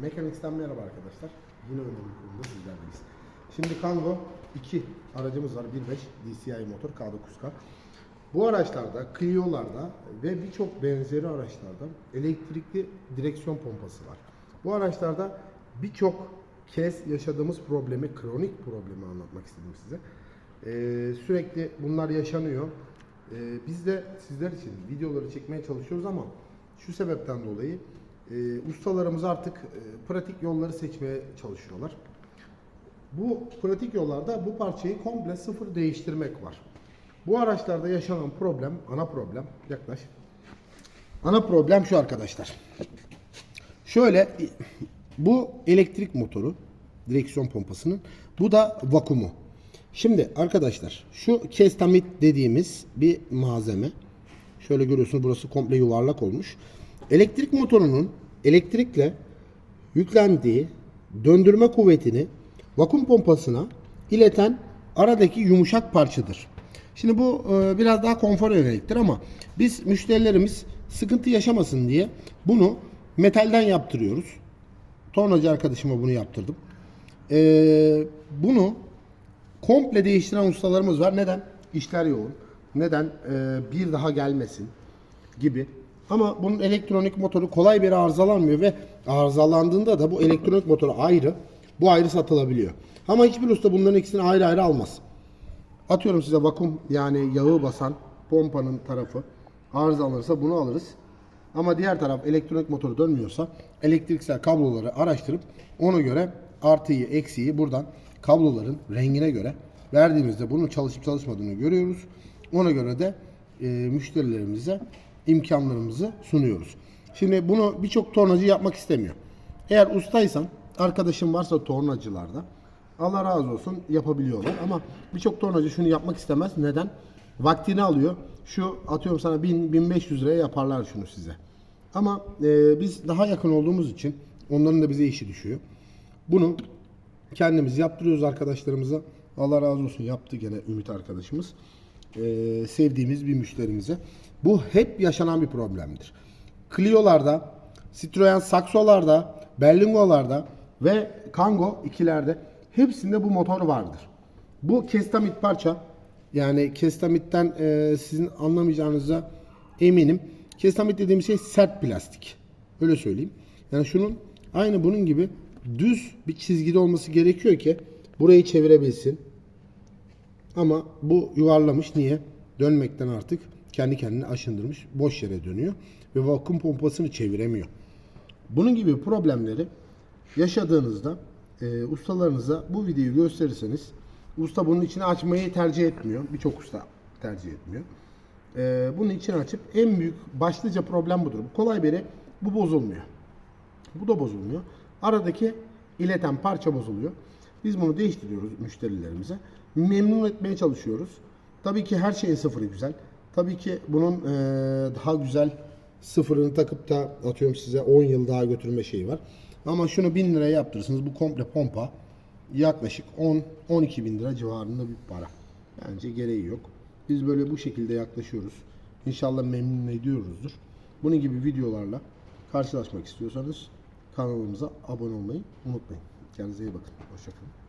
Mechanics'ten merhaba arkadaşlar. Yine önemli konuda sizlerleyiz. Şimdi Kango 2 aracımız var. 1.5 DCI motor K9K. Bu araçlarda, Clio'larda ve birçok benzeri araçlarda elektrikli direksiyon pompası var. Bu araçlarda birçok kez yaşadığımız problemi, kronik problemi anlatmak istedim size. Ee, sürekli bunlar yaşanıyor. Ee, biz de sizler için videoları çekmeye çalışıyoruz ama şu sebepten dolayı e, ustalarımız artık e, pratik yolları seçmeye çalışıyorlar. Bu pratik yollarda bu parçayı komple sıfır değiştirmek var. Bu araçlarda yaşanan problem, ana problem, yaklaş. Ana problem şu arkadaşlar. Şöyle bu elektrik motoru, direksiyon pompasının, bu da vakumu. Şimdi arkadaşlar şu kestamit dediğimiz bir malzeme. Şöyle görüyorsunuz burası komple yuvarlak olmuş. Elektrik motorunun elektrikle yüklendiği döndürme kuvvetini vakum pompasına ileten aradaki yumuşak parçadır. Şimdi bu e, biraz daha konfor yöneliktir ama biz müşterilerimiz sıkıntı yaşamasın diye bunu metalden yaptırıyoruz. Tornacı arkadaşıma bunu yaptırdım. E, bunu komple değiştiren ustalarımız var. Neden? İşler yoğun. Neden? E, bir daha gelmesin gibi. Ama bunun elektronik motoru kolay bir arızalanmıyor ve arızalandığında da bu elektronik motoru ayrı, bu ayrı satılabiliyor. Ama hiçbir usta bunların ikisini ayrı ayrı almaz. Atıyorum size vakum yani yağı basan pompanın tarafı arızalanırsa bunu alırız. Ama diğer taraf elektronik motoru dönmüyorsa elektriksel kabloları araştırıp ona göre artıyı eksiği buradan kabloların rengine göre verdiğimizde bunun çalışıp çalışmadığını görüyoruz. Ona göre de e, müşterilerimize imkanlarımızı sunuyoruz. Şimdi bunu birçok tornacı yapmak istemiyor. Eğer ustaysan arkadaşın varsa tornacılarda Allah razı olsun yapabiliyorlar ama birçok tornacı şunu yapmak istemez. Neden? Vaktini alıyor. Şu atıyorum sana 1000 1500 liraya yaparlar şunu size. Ama e, biz daha yakın olduğumuz için onların da bize işi düşüyor. Bunu kendimiz yaptırıyoruz arkadaşlarımıza. Allah razı olsun yaptı gene Ümit arkadaşımız. E, sevdiğimiz bir müşterimize. Bu hep yaşanan bir problemdir. Clio'larda, Citroen Saxo'larda, Berlingo'larda ve Kangoo ikilerde hepsinde bu motor vardır. Bu kestamit parça yani kestamitten e, sizin anlamayacağınıza eminim. Kestamit dediğim şey sert plastik. Öyle söyleyeyim. Yani şunun aynı bunun gibi düz bir çizgide olması gerekiyor ki burayı çevirebilsin. Ama bu yuvarlamış. Niye? Dönmekten artık kendi kendine aşındırmış. Boş yere dönüyor. Ve vakum pompasını çeviremiyor. Bunun gibi problemleri yaşadığınızda e, ustalarınıza bu videoyu gösterirseniz usta bunun içini açmayı tercih etmiyor. Birçok usta tercih etmiyor. E, bunun içini açıp en büyük başlıca problem budur. Bu kolay biri bu bozulmuyor. Bu da bozulmuyor. Aradaki ileten parça bozuluyor. Biz bunu değiştiriyoruz müşterilerimize. Memnun etmeye çalışıyoruz. Tabii ki her şeyin sıfırı güzel. Tabii ki bunun e, daha güzel sıfırını takıp da atıyorum size 10 yıl daha götürme şeyi var. Ama şunu 1000 liraya yaptırırsınız. Bu komple pompa yaklaşık 10-12 bin lira civarında bir para. Bence gereği yok. Biz böyle bu şekilde yaklaşıyoruz. İnşallah memnun ediyoruzdur. Bunun gibi videolarla karşılaşmak istiyorsanız kanalımıza abone olmayı unutmayın. Kendinize iyi bakın. Hoşçakalın.